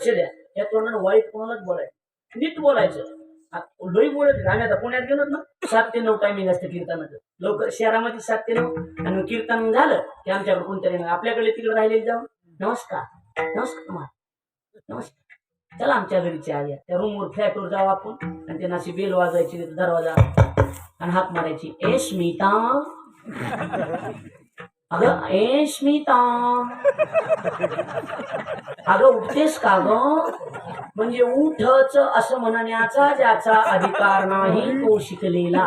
लक्ष द्या. या तोंडानं वाईट कोणालाच बोलायचं नीट बोलायचं. लई बोलत आम्ही आता पुण्यात गेलो ना सात ते नऊ टायमिंग असते कीर्तनाचं. लवकर शहरामध्ये सात ते नऊ. आणि कीर्तन झालं की आमच्याकडे कोणतरी नाही. आपल्याकडे तिकडे राहिले जाऊन. नमस्कार. नमस्कार मा नमस्कार. चला आमच्या घरी चहा घ्या. त्या रूमवर फ्लॅटवर जाऊ आपण. आणि त्यांना अशी बेल वाजायची दरवाजा. आणि हात मारायची. ए स्मिता. अगं ए स्मिता. अगं उठतेस का ग? म्हणजे उठच असं म्हणण्याचा ज्याचा अधिकार नाही तो शिकलेला.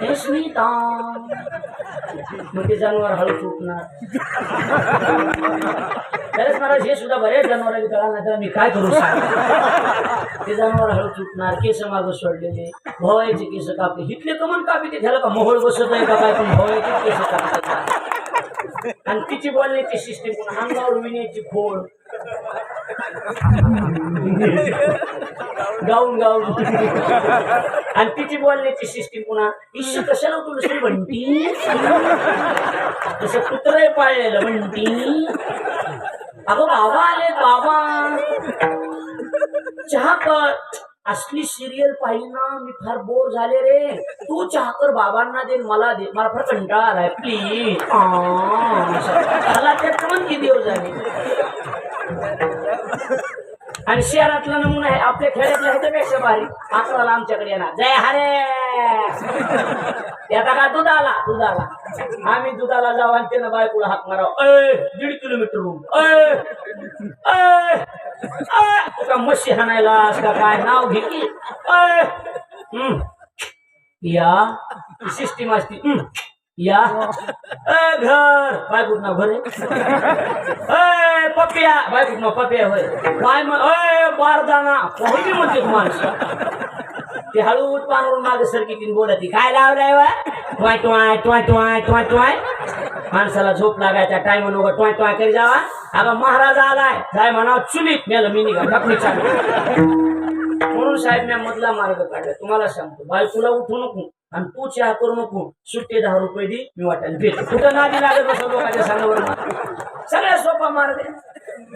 हे स्मिता मग ते जनावर हळू सुटणार. खरंच महाराज हे सुद्धा बरेच जनावर कळाल नाही तर मी काय करू सांग? ते जनावर हळू सुटणार केस मागं सोडलेले भवायचे केस कापले. हिटले कमन कापी ते झालं का मोहळ बसत आहे का काय? पण भवायचे केस कापतात. आणि तिची बोलण्याची सिस्टीम पुन्हा अंगावर विण्याची खोड. गाऊन गाऊन. आणि तिची बोलण्याची सिस्टीम पुन्हा ईश कशाला तुला दुसरी म्हणती? तसं कुत्रही पाळलेलं म्हणती. अगं बाबा आले बाबा. चहा कर असली सिरियल पाहिली ना मी फार बोर झाले रे. तू चहा कर बाबांना दे मला दे. मला फार कंटाळा आलाय प्लीज मला त्यात पण किती दिवस झाले. आणि शहरातला नमुना आहे आपल्या खेड्यातल्या ह्याच्यापेक्षा भारी. अकराला आमच्याकडे येणार. जय हरे! त्याचा का दूध आला दूध आला आम्ही दुधाला जाऊ आणि त्यानं बायकोला हाक मारावं. अय दीड किलोमीटर रूम अय मशी हाणायला का काय नाव घे की? या सिस्टीम असती. या. घर. बाय नाव घर अय पपिया. बायकोट नाव पपिया होय. काय मग अय बारदाना पहिली म्हणते माणसं? ते हळू पानवरून मागे सरकी तीन बोलत काय लावलाय वा? ट्वाय ट्वाय ट्वाय ट्वाय ट्वाय ट्वाय माणसाला झोप लागायच्या टाइम नको ट्वाय ट्वाय करी जावा. अगं महाराज आलाय. जाय म्हणा चुलीत मेलं मी निघा. टाकली चालू म्हणून साहेब मी मधला मार्ग काढला. तुम्हाला सांगतो बायकोला उठू नको आणि तू चहा करू नको. सुट्टे दहा रुपये दे मी वाटायला भेट. कुठं नादी लागत बसो लोकांच्या सांगावर? सगळ्या सोपा मार्ग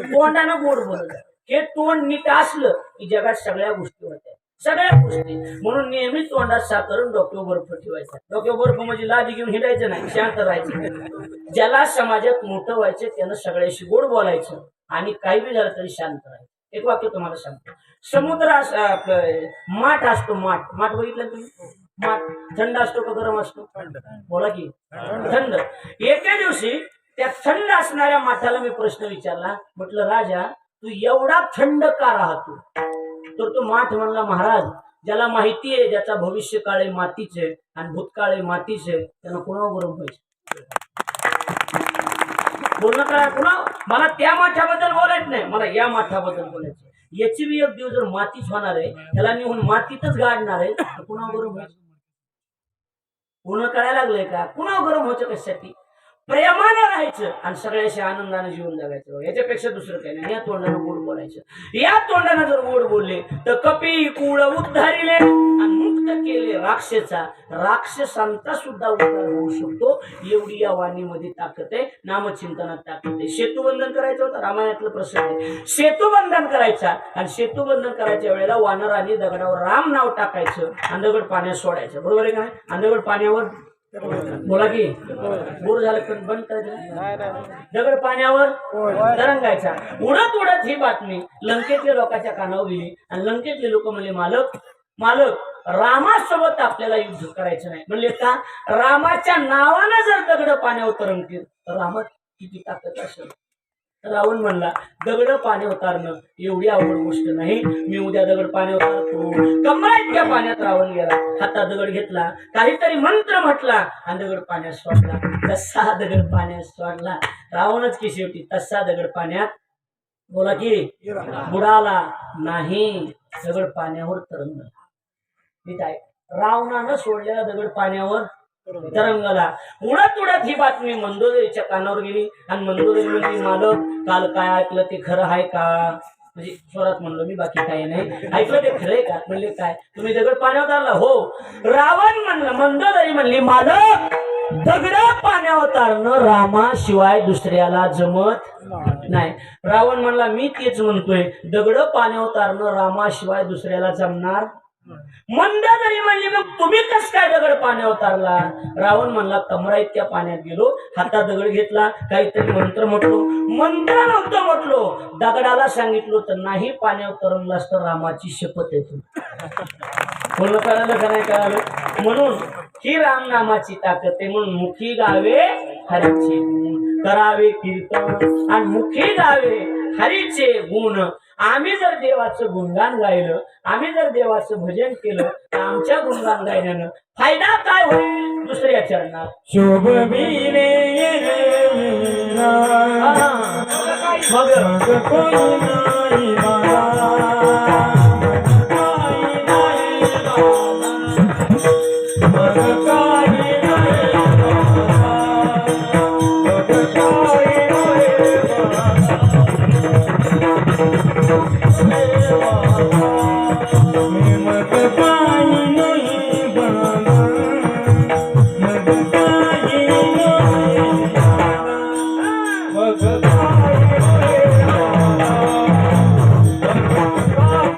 तोंडानं गोड बोलत हे तोंड नीट असलं की जगात सगळ्या गोष्टी होत्या. सगळ्या गोष्टी. म्हणून नेहमी तोंडात साखर डोक्यावर बर्फ ठेवायचा. डोक्यावर बर्फ म्हणजे लादी घेऊन हिंडायचं नाही शांत राहायचं. ज्याला समाजात मोठं व्हायचं त्यानं सगळ्याशी गोड बोलायचं आणि काही बी झालं तरी शांत राहायचं. एक वाक्य तुम्हाला सांगतो. समुद्र माठ असतो माठ. माठ बघितलं तुम्ही? माठ. थंड असतो का गरम असतो? बोला की. थंड. एके दिवशी त्या थंड असणाऱ्या माठाला मी प्रश्न विचारला. म्हटलं राजा तू एवढा थंड का राहतो तर तो माठ म्हणला महाराज ज्याला माहिती आहे ज्याचा भविष्य काळे मातीचे आणि भूतकाळे मातीचे त्यांना कुणावर गरम व्हायचं बोलणं काय कुणा मला त्या माठाबद्दल बोलायचं नाही मला या माठाबद्दल बोलायचं याची बी एक दिवस जर मातीच होणार आहे त्याला निघून मातीतच गाडणार आहे तर गरम व्हायचं? पुन्हा कळायला लागलंय का? पुन्हा गरम व्हायचं कशासाठी? प्रेमानं राहायचं आणि सगळ्याशी आनंदानं जीवन जगायचं. याच्यापेक्षा दुसरं काही नाही. या तोंडानं गोड बोलायचं. या तोंडानं जर गोड बोलले तर कपी कुळ उद्धारिले आणि मुक्त केले राक्षसा. राक्षसांचा सुद्धा उद्धार होऊ शकतो. एवढी या वाणीमध्ये ताकद आहे. नामचिंतनात ताकद आहे. सेतुबंधन करायचं होतं रामायणातलं प्रसंग आहे. सेतुबंधन करायचा आणि सेतुबंधन करायच्या वेळेला वानराने दगडावर राम नाव टाकायचं आणि दगड पाण्यात सोडायचं. बरोबर आहे का नाही? आणि दगड पाण्यावर बोला की. बोर झालं पण बंद करायचं दगड पाण्यावर तरंगायचा. उडत उडत ही बातमी लंकेतल्या लोकांच्या कानावर गेली. आणि लंकेतले लोक म्हणले मालक मालक रामासोबत आपल्याला युद्ध करायचं नाही. म्हणले का? रामाच्या नावानं जर दगड पाण्यावर तरंगतील तर रामात किती ताकद असेल? रावण म्हणला दगड पाणी उतारणं एवढी अवघड गोष्ट नाही. मी उद्या दगड पाणी उतारतो. कमरा इतक्या पाण्यात रावण गेला. हातात दगड घेतला काहीतरी मंत्र म्हटला आणि दगड पाण्यात सोडला. तसा दगड पाण्यात सोडला. रावणच की शेवटी तसा दगड पाण्यात? बोला की बुडाला नाही. दगड पाण्यावर तरंगला. मी काय रावणानं सोडलेला दगड पाण्यावर तरंगला. उडत उडत ही बातमी मंदोदरीच्या कानावर गेली आणि मंदोदरी म्हणजे मालक काल काय ऐकलं ते खरं आहे का? म्हणजे स्वरात म्हणलो मी बाकी काही नाही. ऐकलं ते खरंय का? म्हणले काय? तुम्ही दगड पाण्यावर आणला हो. रावण म्हणलं मंदोदरी म्हणली मालक दगड पाण्यावर तारणं रामाशिवाय दुसऱ्याला जमत नाही. रावण म्हणला मी तेच म्हणतोय दगड पाण्यावर तारणं रामाशिवाय दुसऱ्याला जमणार मंद जरी म्हणली मग तुम्ही कस काय दगड पाण्यावर तारला रावण म्हणला कमरा इतक्या पाण्यात गेलो हातात दगड घेतला काहीतरी मंत्र म्हटलो. मंत्र नव्हतं म्हटलो दगडाला सांगितलो तर नाही पाण्यावर तरंगलास तर रामाची शपथ येतो बोलणं कळालं का नाही कळालं? म्हणून ही राम नामाची ताकद आहे. म्हणून मुखी गावे हरीचे गुण. करावे कीर्तन आणि मुखी गावे हरीचे गुण. आम्ही जर देवाचं गुणगान गायलं आम्ही जर देवाचं भजन केलं तर आमच्या गुणगान गायल्यानं फायदा काय होईल दुसऱ्या चरणात शोभविले. मग